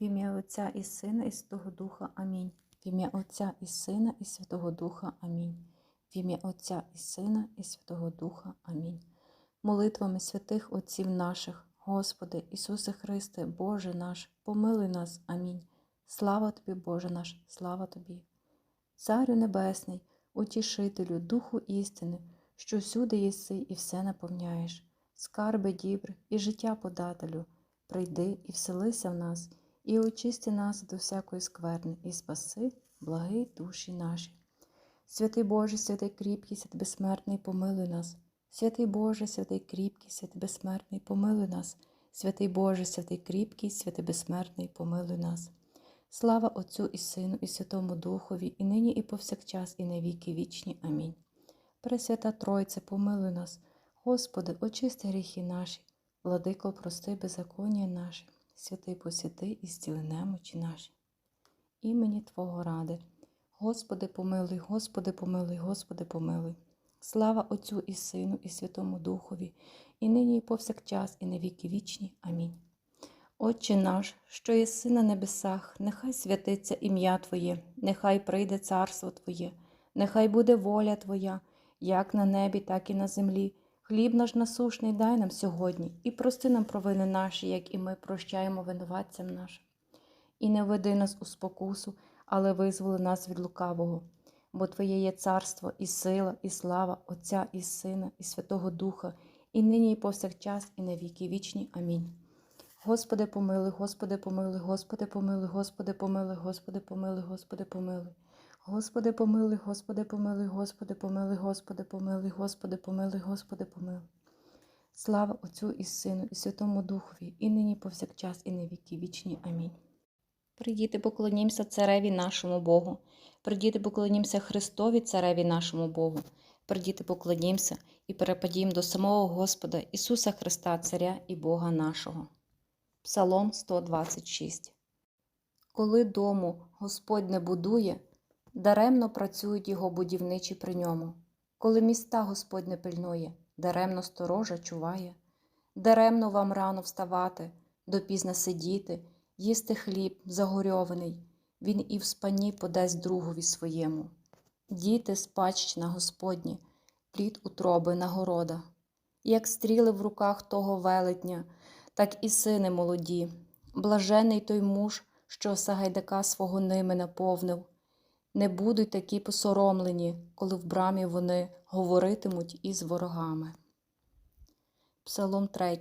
В ім'я Отця і Сина, і Святого Духа. Амінь. В ім'я Отця і Сина, і Святого Духа. Амінь. В ім'я Отця і Сина, і Святого Духа. Амінь. Молитвами святих Отців наших, Господи, Ісусе Христе, Боже наш, помилуй нас. Амінь. Слава Тобі, Боже наш, слава Тобі. Царю Небесний, утішителю, Духу істини, що всюди єси і все наповняєш, скарби дібр і життя подателю, прийди і вселися в нас, і очисти нас до всякої скверни, і спаси, благи душі наші. Святий Боже, святий кріпкий, святий безсмертний, помилуй нас. Святий Боже, святий кріпкий, святий безсмертний, помилуй нас. Святий Боже, святий кріпкий, святий безсмертний, помилуй нас. Слава Отцю і Сину, і Святому Духові, і нині, і повсякчас, і на віки вічні. Амінь. Пресвята Тройце, помилуй нас, Господи, очисти гріхи наші, владико, прости беззаконня наші, святий посвяти і зціли немочі наші. Імені Твого ради. Господи, помилуй, Господи, помилуй, Господи, помилуй. Слава Отцю і Сину, і Святому Духові, і нині, і повсякчас, і на віки вічні. Амінь. Отче наш, що єси на небесах, нехай святиться ім'я Твоє, нехай прийде царство Твоє, нехай буде воля Твоя, як на небі, так і на землі. Хліб наш насушний дай нам сьогодні, і прости нам провини наші, як і ми прощаємо винуватцям нашим. І не веди нас у спокусу, але визволи нас від лукавого. Бо Твоє є царство, і сила, і слава Отця і Сина, і Святого Духа, і нині, і повсякчас, і на віки вічні. Амінь. Господи, помилуй, Господи, помилуй, Господи, помилуй, Господи, помилуй, Господи, помилуй, Господи, помилуй. Господи, помилуй, Господи, помилуй, Господи, помилуй, Господи, помилуй, Господи, помилуй, Господи, помилуй. Слава Отцю і Сину, і Святому Духові, і нині, повсякчас, і на віки вічні. Амінь. Придіти, поклонімося цареві нашому Богу. Придіти, поклонімося Христові, цареві нашому Богу. Придіти, поклонімося і перепадімо до самого Господа Ісуса Христа, Царя і Бога нашого. Псалом 126 Коли дому Господь не будує, даремно працюють його будівничі при ньому. Коли міста Господь не пильнує, даремно сторожа чуває. Даремно вам рано вставати, допізно сидіти, їсти хліб загорьований, він і в спані подасть другові своєму. Діти спадщина Господні, плід утроби нагорода. Як стріли в руках того велетня, так і сини молоді, блажений той муж, що Сагайдака свого ними наповнив. Не будуть такі посоромлені, коли в брамі вони говоритимуть із ворогами. Псалом 3.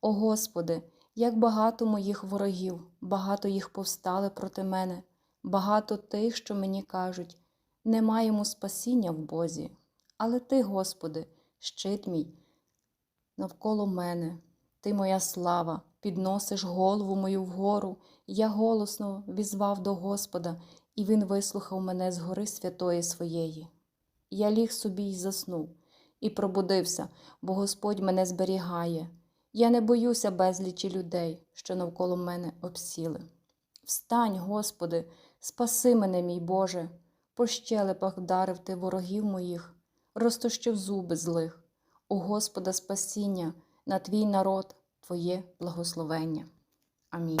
О Господи, як багато моїх ворогів, багато їх повстали проти мене, багато тих, що мені кажуть, не маємо спасіння в Бозі. Але Ти, Господи, щит мій навколо мене, Ти моя слава, підносиш голову мою вгору, я голосно візвав до Господа, і Він вислухав мене з гори святої своєї. Я ліг собі й заснув, і пробудився, бо Господь мене зберігає. Я не боюся безлічі людей, що навколо мене обсіли. Встань, Господи, спаси мене, мій Боже, по щелепах вдарив ти ворогів моїх, розтощив зуби злих, у Господа спасіння, на твій народ, Твоє благословення. Амінь.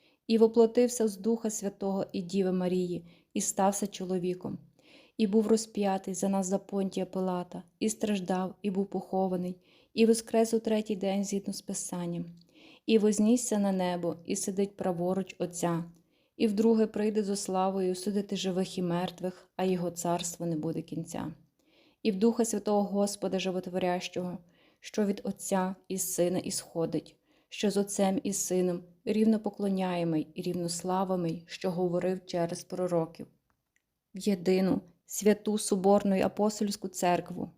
і воплотився з Духа Святого і Діви Марії, і стався чоловіком, і був розп'ятий за нас за понтія Пилата, і страждав, і був похований, і воскрес у третій день згідно з Писанням, і вознісся на небо, і сидить праворуч Отця, і вдруге прийде зо славою судити живих і мертвих, а його царство не буде кінця. І в Духа Святого Господа Животворящого, що від Отця і Сина ісходить, що з Отцем і Сином рівно поклоняємий і рівнославимий, що говорив через пророків, в єдину святу Соборну й апостольську церкву,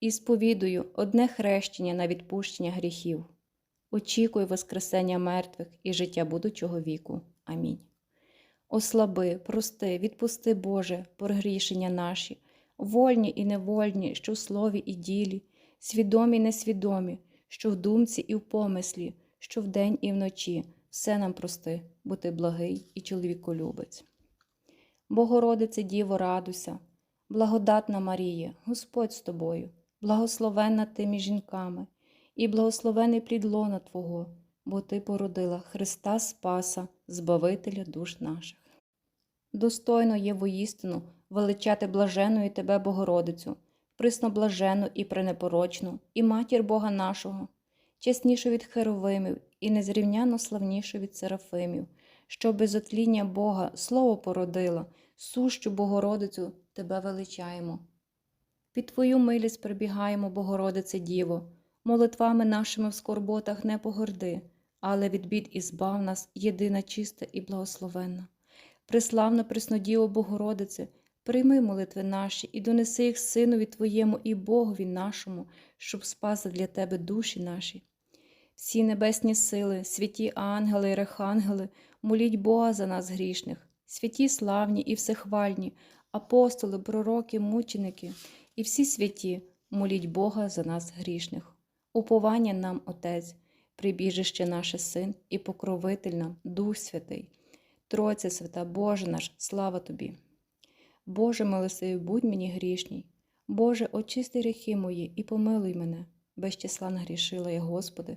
і сповідую одне хрещення на відпущення гріхів, очікую Воскресення мертвих і життя будучого віку. Амінь. Ослаби, прости, відпусти, Боже, прогрішення наші, вольні і невольні, що в слові і ділі, свідомі і несвідомі, що в думці і в помислі, що вдень і вночі, все нам прости, бо ти благий і чоловіколюбець. Богородице Діво, радуйся, благодатна Марія, Господь з тобою, благословенна ти між жінками, і благословений плід лона Твого, бо Ти породила Христа Спаса, Збавителя душ наших. Достойно є воістину величати блажену і Тебе, Богородицю, присноблажену і пренепорочну, і матір Бога нашого, чеснішу від херовимів і незрівняно славнішу від серафимів, що без отління Бога слово породила, сущу Богородицю Тебе величаємо. Під Твою милість прибігаємо, Богородице Діво, молитвами нашими в скорботах не погорди, але від бід і збав нас єдина чиста і благословенна. Преславна Преснодіво Богородице, прийми молитви наші і донеси їх Синові Твоєму і Богові нашому, щоб спаси для Тебе душі наші. Всі небесні сили, святі ангели і рехангели, моліть Бога за нас грішних, святі славні і всехвальні, апостоли, пророки, мученики і всі святі, моліть Бога за нас грішних. Уповання нам, Отець, прибіжище наше Син і покровитель нам, Дух Святий. Тройця свята Боже наш, слава Тобі. Боже милостивий, будь мені грішній. Боже, очисти гріхи мої і помилуй мене. Без числа нагрішила я, Господи,